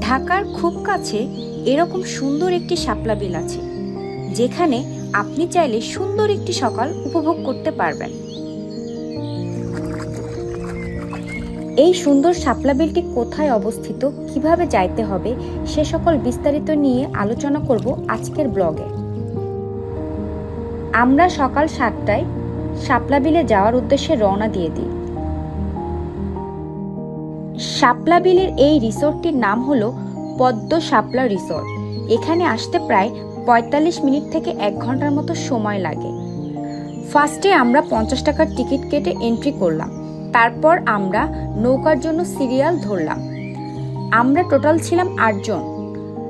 ঢাকার খুব কাছে এরকম সুন্দর একটি শাপলা বিল আছে, যেখানে আপনি চাইলে সুন্দর একটি সকাল উপভোগ করতে পারবেন। এই সুন্দর শাপলা বিলটি কোথায় অবস্থিত, কীভাবে যাইতে হবে, সে সকল বিস্তারিত নিয়ে আলোচনা করব আজকের ব্লগে। আমরা সকাল সাতটায় শাপলা বিলে যাওয়ার উদ্দেশ্যে রওনা দিয়ে দিই। শাপলা বিলের এই রিসোর্টটির নাম হলো পদ্ম শাপলা রিসোর্ট। এখানে আসতে প্রায় পঁয়তাল্লিশ মিনিট থেকে এক ঘণ্টার মতো সময় লাগে। ফার্স্টে আমরা পঞ্চাশ টাকার টিকিট কেটে এন্ট্রি করলাম। তারপর আমরা নৌকার জন্য সিরিয়াল ধরলাম। আমরা টোটাল ছিলাম আটজন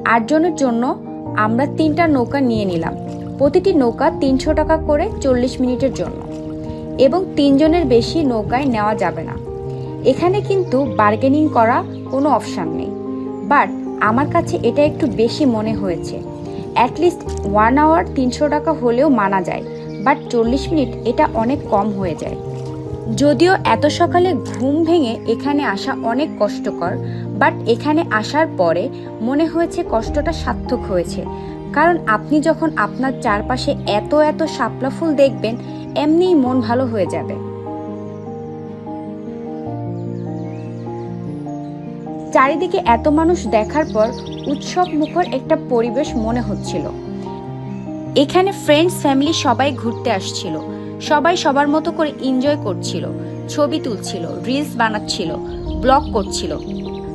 আটজনের জন্য আমরা তিনটা নৌকা নিয়ে নিলাম। প্রতিটি নৌকা তিনশো টাকা করে চল্লিশ মিনিটের জন্য। এবং তিনজনের বেশি নৌকায় নেওয়া যাবে না। এখানে কিন্তু বার্গেনিং করা কোনো অপশান নেই। বাট আমার কাছে এটা একটু বেশি মনে হয়েছে। অ্যাটলিস্ট ওয়ান আওয়ার তিনশো টাকা হলেও মানা যায়। বাট চল্লিশ মিনিট এটা অনেক কম হয়ে যায়। যদিও এত সকালে ঘুম ভেঙে এখানে আসা অনেক কষ্টকর বাট এখানে আসার পরে মনে হয়েছে কষ্টটা সার্থক হয়েছে। কারণ আপনি যখন আপনার চারপাশে এত এত শাপলা ফুল দেখবেন, এমনিই মন ভালো হয়ে যাবে। চারিদিকে এত মানুষ দেখার পর উৎসব মুখর একটা পরিবেশ মনে হচ্ছিল। এখানে ফ্রেন্ডস ফ্যামিলি সবাই ঘুরতে আসছিল। সবাই সবার মতো করে এনজয় করছিল। ছবি তুলছিল রিলস বানাচ্ছিল ব্লগ করছিল।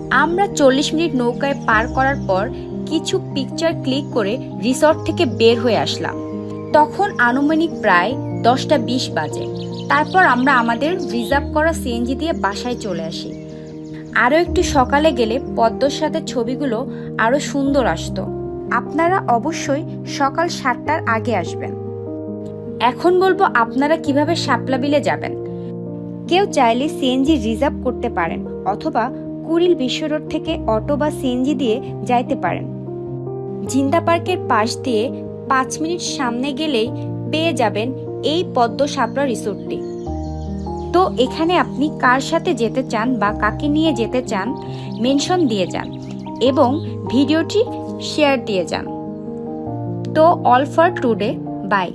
আমরা চল্লিশ মিনিট নৌকায় পার করার পর কিছু পিকচার ক্লিক করে রিসর্ট থেকে বের হয়ে আসলাম। তখন আনুমানিক প্রায় দশটা বিশ বাজে। তারপর আমরা আমাদের রিজার্ভ করা সিএনজি দিয়ে বাসায় চলে আসি। আরও একটু সকালে গেলে পদ্মর সাথে ছবিগুলো আরও সুন্দর আসতো। আপনারা অবশ্যই সকাল সাতটার আগে আসবেন। এখন বলব আপনারা কীভাবে শাপলা বিলে যাবেন। কেউ চাইলে সিএনজি রিজার্ভ করতে পারেন, অথবা কুড়িল বিশ্ব রোড থেকে অটো বা সিএনজি দিয়ে যাইতে পারেন। জিন্দা পার্কের পাশ দিয়ে পাঁচ মিনিট সামনে গেলেই পেয়ে যাবেন এই পদ্ম শাপলা রিসোর্টটি। তো এখানে আপনি কার সাথে যেতে চান বা কাকে নিয়ে যেতে চান, মেনশন দিয়ে যান এবং ভিডিওটি শেয়ার দিয়ে যান। তো অল ফর টুডে, বাই।